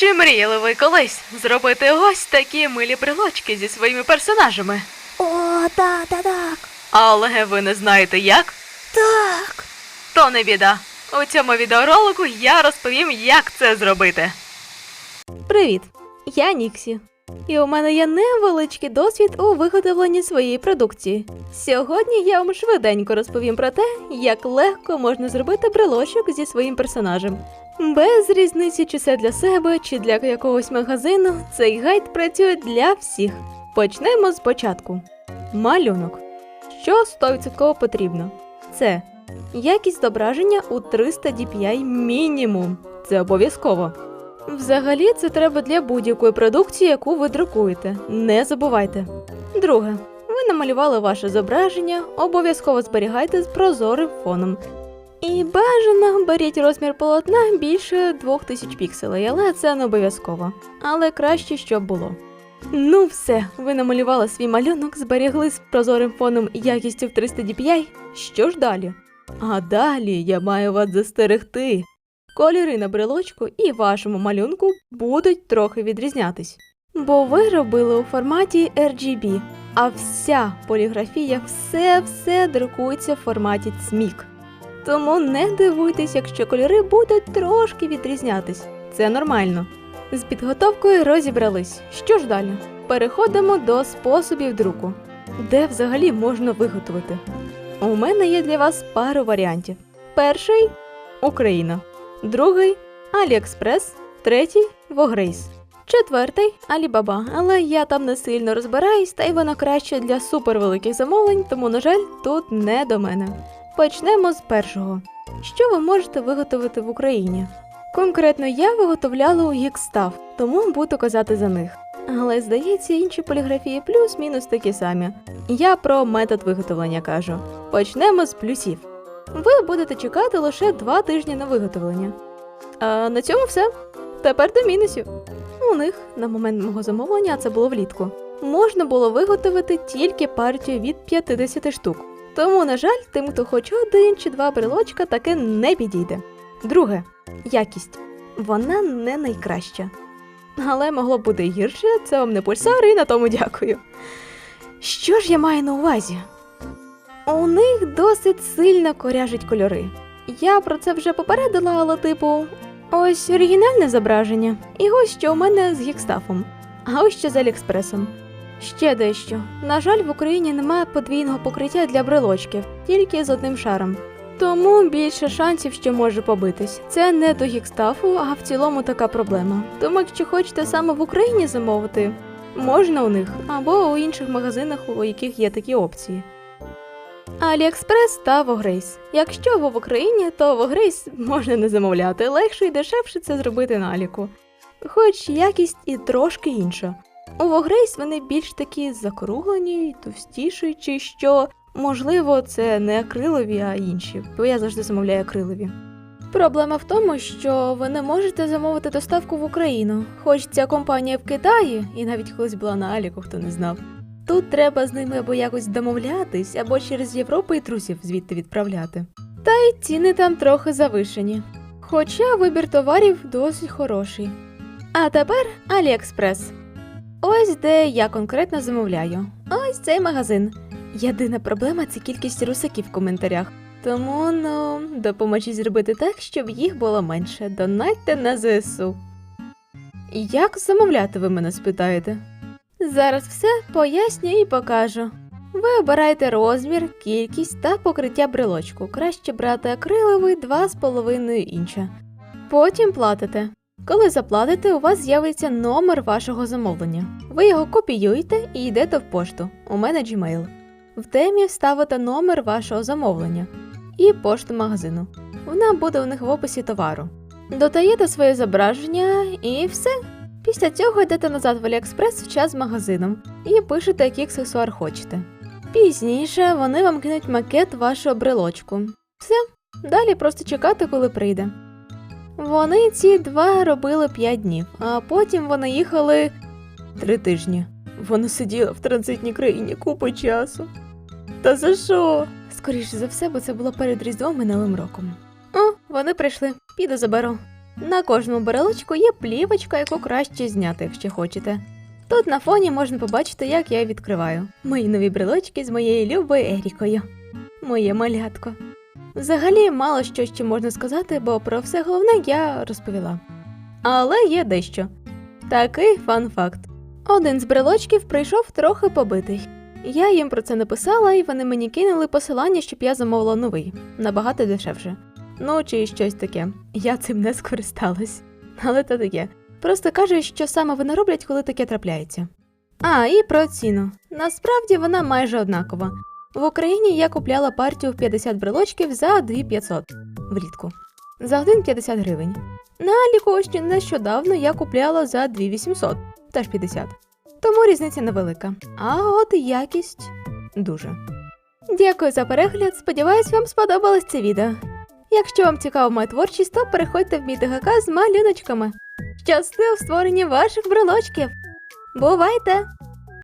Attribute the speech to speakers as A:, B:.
A: Чи мріяли ви колись зробити ось такі милі брелочки зі своїми персонажами?
B: О, так, так, так.
A: Але ви не знаєте як?
B: Так.
A: То не біда. У цьому відеоролику я розповім, як це зробити.
C: Привіт! Я Ніксі. І у мене є невеличкий досвід у виготовленні своєї продукції. Сьогодні я вам швиденько розповім про те, як легко можна зробити брелочок зі своїм персонажем. Без різниці, чи це для себе, чи для якогось магазину, цей гайд працює для всіх. Почнемо спочатку. Малюнок. Що 100% потрібно? Це якість зображення у 300 dpi мінімум. Це обов'язково. Взагалі, це треба для будь-якої продукції, яку ви друкуєте. Не забувайте. Друге, ви намалювали ваше зображення, обов'язково зберігайте з прозорим фоном. І бажано беріть розмір полотна більше 2000 пікселей, але це не обов'язково. Але краще, щоб було. Ну все, ви намалювали свій малюнок, зберігли з прозорим фоном якістю в 300 dpi. Що ж далі? А далі я маю вас застерегти. Кольори на брелочку і вашому малюнку будуть трохи відрізнятись. Бо ви робили у форматі RGB, а вся поліграфія все-все друкується в форматі CMYK. Тому не дивуйтесь, якщо кольори будуть трошки відрізнятись. Це нормально. З підготовкою розібрались. Що ж далі? Переходимо до способів друку. Де взагалі можна виготовити? У мене є для вас пару варіантів. Перший Україна. Другий Аліекспрес, третій Вогрейс. Четвертий Алібаба, але я там не сильно розбираюсь, та й воно краще для супервеликих замовлень, тому, на жаль, тут не до мене. Почнемо з першого. Що ви можете виготовити в Україні? Конкретно я виготовляла у Гікстав, тому буду казати за них. Але здається, інші поліграфії плюс-мінус такі самі. Я про метод виготовлення кажу. Почнемо з плюсів. Ви будете чекати лише два тижні на виготовлення. А на цьому все. Тепер до мінусів. У них на момент мого замовлення, це було влітку, можна було виготовити тільки партію від 50 штук. Тому, на жаль, тим, хто хоче один чи два брелочка, таки не підійде. Друге якість. Вона не найкраща. Але могло б бути гірше, це вам не пульсар, і на тому дякую. Що ж я маю на увазі? У них досить сильно коряжать кольори. Я про це вже попередила, але типу, ось оригінальне зображення, і ось що у мене з гікстафом, а ось що з Аліекспресом. Ще дещо. На жаль, в Україні немає подвійного покриття для брелочків, тільки з одним шаром. Тому більше шансів, що може побитись. Це не до гікстафу, а в цілому така проблема. Тому, якщо хочете саме в Україні замовити, можна у них або у інших магазинах, у яких є такі опції. Аліекспрес та Вогрейс. Якщо ви в Україні, то Вогрейс можна не замовляти, легше і дешевше це зробити на Аліку. Хоч якість і трошки інша. У Вогрейс вони більш такі закруглені, товстіші, що. Можливо, це не акрилові, а інші, бо я завжди замовляю акрилові. Проблема в тому, що ви не можете замовити доставку в Україну, хоч ця компанія в Китаї, і навіть колись була на Аліку, хто не знав. Тут треба з ними або якось домовлятись, або через Європу і друзів звідти відправляти. Та й ціни там трохи завишені. Хоча вибір товарів досить хороший. А тепер Аліекспрес. Ось де я конкретно замовляю. Ось цей магазин. Єдина проблема це кількість русаків в коментарях. Тому ну допоможіть зробити так, щоб їх було менше. Донатьте на ЗСУ. Як замовляти, ви мене спитаєте? Зараз все поясню і покажу. Ви обираєте розмір, кількість та покриття брелочку. Краще брати акриловий 2,5 інча. Потім платите. Коли заплатите, у вас з'явиться номер вашого замовлення. Ви його копіюєте і йдете в пошту. У мене Gmail. В темі вставите номер вашого замовлення і пошту магазину. Вона буде у них в описі товару. Додаєте своє зображення і все. Після цього йдете назад в Аліекспрес в час з магазином і пишете, який аксесуар хочете. Пізніше вони вам кинуть макет вашого брелочку. Все, далі просто чекати, коли прийде. Вони ці два робили 5 днів, а потім вони їхали три тижні. Вони сиділи в транзитній країні купу часу. Та за що? Скоріше за все, бо це було перед Різдвом Новим роком. О, вони прийшли, піду заберу. На кожному брелочку є плівочка, яку краще зняти, якщо хочете. Тут на фоні можна побачити, як я відкриваю мої нові брелочки з моєю любою Ерікою. Моє малятко. Взагалі, мало що ще можна сказати, бо про все головне я розповіла. Але є дещо. Такий фан-факт. Один з брелочків прийшов трохи побитий. Я їм про це написала, і вони мені кинули посилання, щоб я замовила новий, набагато дешевше. Ну, чи щось таке. Я цим не скористалась. Але то таке. Просто кажуть, що саме вони роблять, коли таке трапляється. А, і про ціну. Насправді вона майже однакова. В Україні я купляла партію в 50 брелочків за 2500 влітку. За один 50 гривень. На Аліку нещодавно я купляла за 2800, теж 50. Тому різниця невелика. А от якість дуже. Дякую за перегляд. Сподіваюсь, вам сподобалось це відео. Якщо вам цікава моя творчість, то переходьте в мій ТГК з малюночками. Щасти у створенні ваших брелочків. Бувайте!